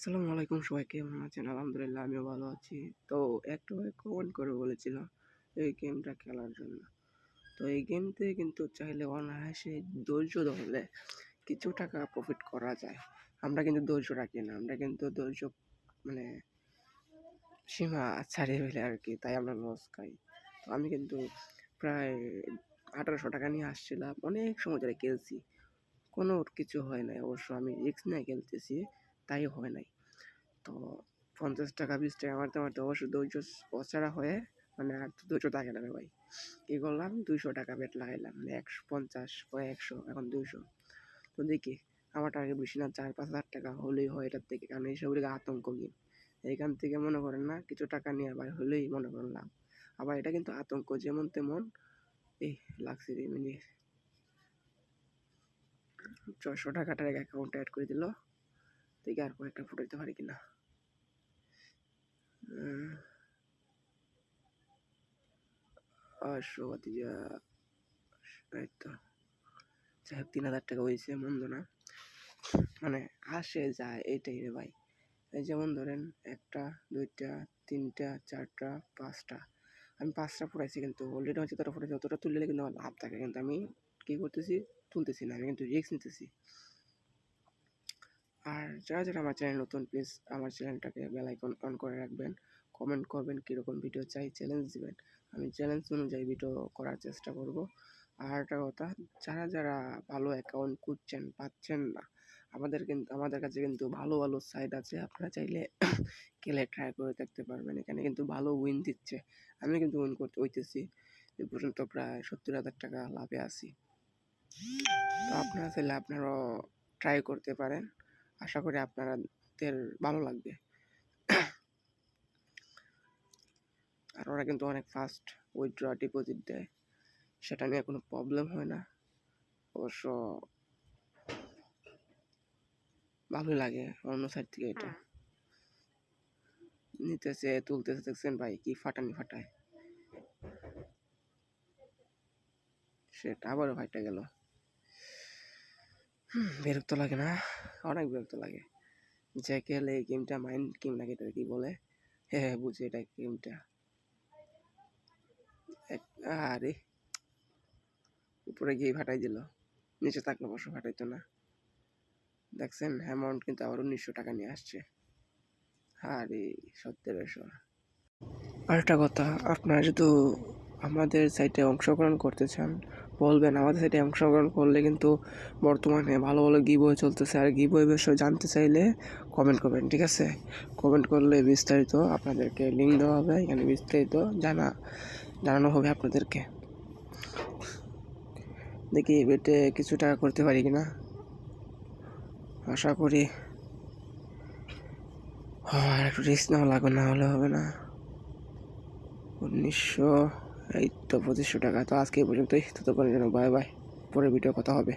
আসসালামু আলাইকুম, সবাই কেমন আছেন? আলহামদুলিল্লাহ, আমিও ভালো আছি। তো একটু কমেন্ট করে বলেছিল এই গেমটা খেলার জন্য। তো এই গেমতে কিন্তু চাইলে অনায়াসে ধৈর্য ধরলে কিছু টাকা প্রফিট করা যায়। আমরা কিন্তু ধৈর্য রাখি না, আমরা কিন্তু ধৈর্য মানে সীমা ছাড়িয়ে ফেলে আর কি, তাই আমরা লস খাই। তো আমি কিন্তু প্রায় আঠারোশো টাকা নিয়ে আসছিলাম, অনেক সময় ধরে খেলছি। কোনো কিছু হয় নাই, অবশ্য আমি রিক্স নিয়ে খেলতেছি। তাই হয় নাই। তো পঞ্চাশ টাকা, বিশ টাকা মারতে মারতে অবশ্য ধৈর্য অচারা হয়ে মানে আর তো ধৈর্য থাকে না ভাই। কী করলাম? দুইশো টাকা বেট লাগাইলাম মানে একশো পঞ্চাশ পরে একশো, এখন দুইশো। তো দেখি, আমার টার্গেট বেশি না, চার, পাঁচ হাজার টাকা হলেই হয় এটার থেকে, কারণ এইসব আতঙ্ক গেম এইখান থেকে মনে করেন না, কিছু টাকা নিয়ে আবার হলেই মনে করেন লাভ। আবার এটা কিন্তু আতঙ্ক, যেমন তেমন, এই লাগছে রে মিনিট ছয়শো টাকাটার অ্যাকাউন্টে অ্যাড করে দিল। দেখি আর কয়েকটা ফুটো দিতে পারি কিনা? আটশো ভাতিজা তো। যাই তিন হাজার টাকা হয়েছে, মন্দ না। মানে আসে, যায় এইটাই রে ভাই। এই যেমন ধরেন, একটা, দুইটা, তিনটা, চারটা, পাঁচটা। আমি পাঁচটা ফুটাইছি কিন্তু অলরেডি হচ্ছে যতটা ফুটাইছি, ততটা তুললে কিন্তু আমার লাভ থাকে। কিন্তু আমি কী করতেছি? তুলতেছি না, আমি কিন্তু রিস্ক নিতেছি। আর যারা যারা আমার চ্যানেল নতুন প্লিজ আমার চ্যানেলটাকে বেল আইকন অন করে রাখবেন। কমেন্ট করবেন কীরকম ভিডিও চাই চ্যালেঞ্জ দিবেন। আমি চ্যালেঞ্জ অনুযায়ী ভিডিও করার চেষ্টা করব। আর একটা কথা, যারা যারা ভালো অ্যাকাউন্ট খুঁজছেন, পাচ্ছেন না, আমাদের কিন্তু আমাদের কাছে কিন্তু ভালো ভালো সাইট আছে। আপনারা চাইলে খেলে ট্রাই করে দেখতে পারবেন। এখানে কিন্তু ভালো উইন দিচ্ছে। আমি কিন্তু উইন করতে হইতেছি। এ পর্যন্ত প্রায় সত্তর হাজার টাকা লাভে আছি। তো আপনারা চাইলে আপনারাও ট্রাই করতে পারেন। আশা করি আপনাদের ভালো লাগবে। আর ওরা কিন্তু অনেক ফাস্ট উইথড্র ডিপোজিট দেয়। সেটা নিয়ে কোনো প্রবলেম হয় না। অবশ্য ভালোই লাগে অন্য সাইড থেকে এটা। নিতেছে তুলতেছে দেখছেন ভাই কি ফাটানি ফাটায়। সেটা আবারও ফাইটা গেল। বিরক্ত লাগে না। অনেক বিরক্ত লাগে। যে খেলে এই গেমটা মাইন্ড গেম নাকি এটা কি বলে? হ্যাঁ হ্যাঁ বুঝি এটা গেমটা। আরে। উপরে গিয়ে ফাটাই দিল। নিচে থাকলে অবশ্য ফাটাইতো না। দেখছেন অ্যামাউন্ট কিন্তু আবার উনিশশো টাকা নিয়ে আসছে। আরে সত্তরশো আরেকটা কথা, আপনারা যদি আমাদের সাইটে অংশগ্রহণ করতে চান বলবেন, আমাদের সাইটে অংশগ্রহণ করলে কিন্তু বর্তমানে ভালো ভালো গিবই চলতেছে। আর গিবই বিষয়ে জানতে চাইলে কমেন্ট করবেন, ঠিক আছে? কমেন্ট করলে বিস্তারিত আপনাদেরকে লিঙ্ক দেওয়া হবে, এখানে বিস্তারিত জানা, জানানো হবে আপনাদেরকে। দেখি বেটে কিছু টাকা করতে পারি কিনা? আশা করি আর একটু রিস্ক নেওয়া লাগবে, না হলে হবে না। উনিশশো এই তো পঁচিশশো টাকা। তো আজকে এই পর্যন্তই। ততক্ষণের যেন বাই বাই পরে ভিডিও কথা হবে।